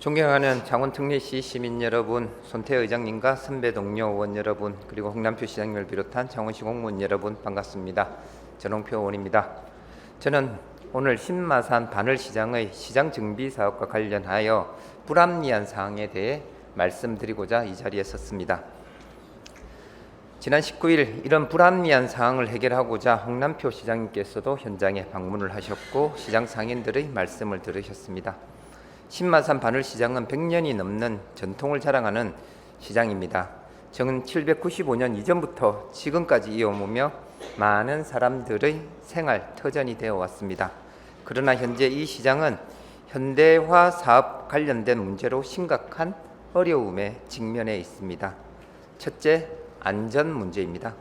존경하는 창원특례시 시민 여러분, 손태 의장님과 선배 동료 의원 여러분, 그리고 홍남표 시장님을 비롯한 창원시 공무원 여러분 반갑습니다. 전홍표 의원입니다. 저는 오늘 신마산 바늘시장의 시장 정비 사업과 관련하여 불합리한 사항에 대해 말씀드리고자 이 자리에 섰습니다. 지난 19일 이런 불합리한 사항을 해결하고자 홍남표 시장님께서도 현장에 방문을 하셨고 시장 상인들의 말씀을 들으셨습니다. 신마산 바늘 시장은 100년이 넘는 전통을 자랑하는 시장입니다. 저는 795년 이전부터 지금까지 이어오며 많은 사람들의 생활 터전이 되어 왔습니다. 그러나 현재 이 시장은 현대화 사업 관련된 문제로 심각한 어려움에 직면해 있습니다. 첫째, 안전 문제입니다.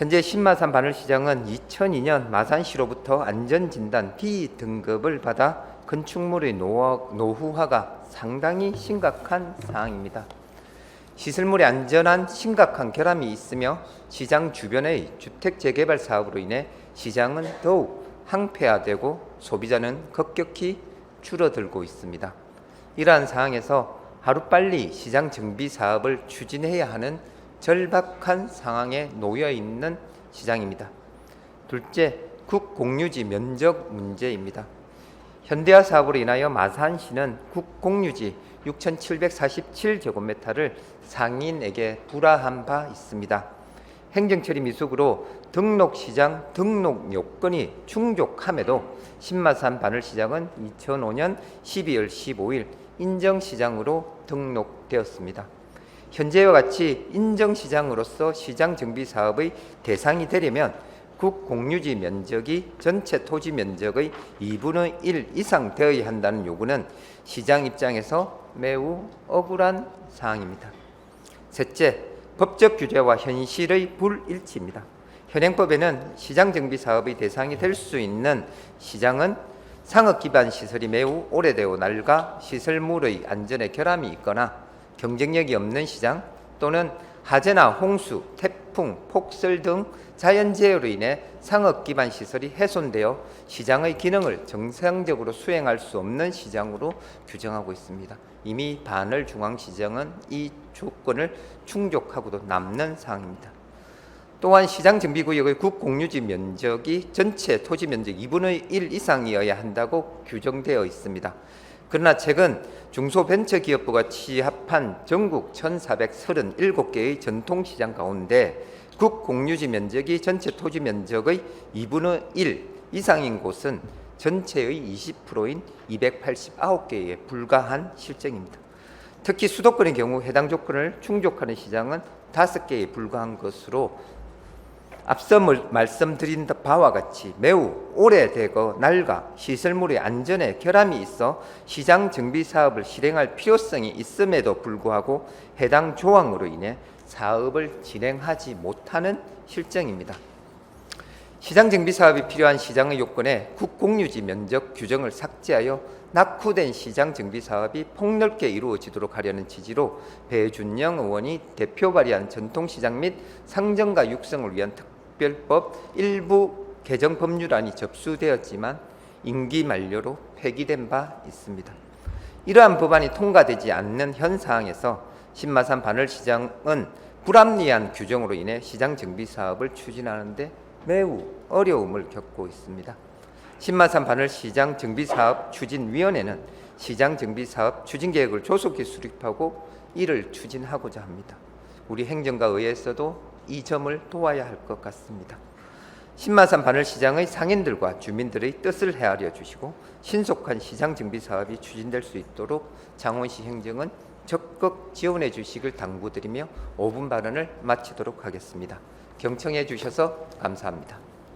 현재 신마산 바늘시장은 2002년 마산시로부터 안전진단 D 등급을 받아 건축물의 노후, 노후화가 상당히 심각한 상황입니다. 시설물의 안전한 심각한 결함이 있으며 시장 주변의 주택 재개발 사업으로 인해 시장은 더욱 항폐화되고 소비자는 급격히 줄어들고 있습니다. 이러한 상황에서 하루빨리 시장 정비 사업을 추진해야 하는 절박한 상황에 놓여 있는 시장입니다. 둘째, 국공유지 면적 문제입니다. 현대화 사업으로 인하여 마산시는 국공유지 6,747제곱미터를 상인에게 불화한 바 있습니다. 행정처리 미숙으로 등록시장 등록 요건이 충족함에도 신마산 바늘시장은 2005년 12월 15일 인정시장으로 등록되었습니다. 현재와 같이 인정시장으로서 시장 정비 사업의 대상이 되려면 국 공유지 면적이 전체 토지 면적의 2분의 1 이상 되어야 한다는 요구는 시장 입장에서 매우 억울한 사항입니다. 셋째, 법적 규제와 현실의 불일치입니다. 현행법에는 시장 정비 사업의 대상이 될 수 있는 시장은 상업 기반 시설이 매우 오래되고 낡아 시설물의 안전에 결함이 있거나 경쟁력이 없는 시장 또는 하재나 홍수, 태풍, 폭설 등 자연재해로 인해 상업 기반 시설이 훼손되어 시장의 기능을 정상적으로 수행할 수 없는 시장으로 규정하고 있습니다. 이미 반을 중앙시장은 이 조건을 충족하고도 남는 사항입니다. 또한 시장 정비구역의 국공유지 면적이 전체 토지 면적 2분의 1 이상이어야 한다고 규정되어 있습니다. 그러나 최근 중소벤처기업부가 취합한 전국 1,437개의 전통시장 가운데 국공유지 면적이 전체 토지 면적의 2분의 1 이상인 곳은 전체의 20%인 289개에 불과한 실정입니다. 특히 수도권의 경우 해당 조건을 충족하는 시장은 5개에 불과한 것으로 앞서 말씀드린 바와 같이 매우 오래되고 낡아 시설물의 안전에 결함이 있어 시장 정비 사업을 실행할 필요성이 있음에도 불구하고 해당 조항으로 인해 사업을 진행하지 못하는 실정입니다. 시장 정비 사업이 필요한 시장의 요건에 국공유지 면적 규정을 삭제하여 낙후된 시장 정비 사업이 폭넓게 이루어지도록 하려는 취지로 배준영 의원이 대표 발의한 전통시장 및 상정가 육성을 위한 특별법 일부 개정 법률안이 접수되었지만 임기 만료로 폐기된 바 있습니다. 이러한 법안이 통과되지 않는 현 상황에서 신마산 바늘시장은 불합리한 규정으로 인해 시장 정비 사업을 추진하는데 매우 어려움을 겪고 있습니다. 신마산 바늘시장 정비사업 추진위원회는 시장 정비사업 추진계획을 조속히 수립하고 이를 추진하고자 합니다. 우리 행정과 의회에서도 이 점을 도와야 할 것 같습니다. 신마산 바늘시장의 상인들과 주민들의 뜻을 헤아려 주시고 신속한 시장 정비 사업이 추진될 수 있도록 장원시 행정은 적극 지원해 주시길 당부드리며 5분 발언을 마치도록 하겠습니다. 경청해 주셔서 감사합니다.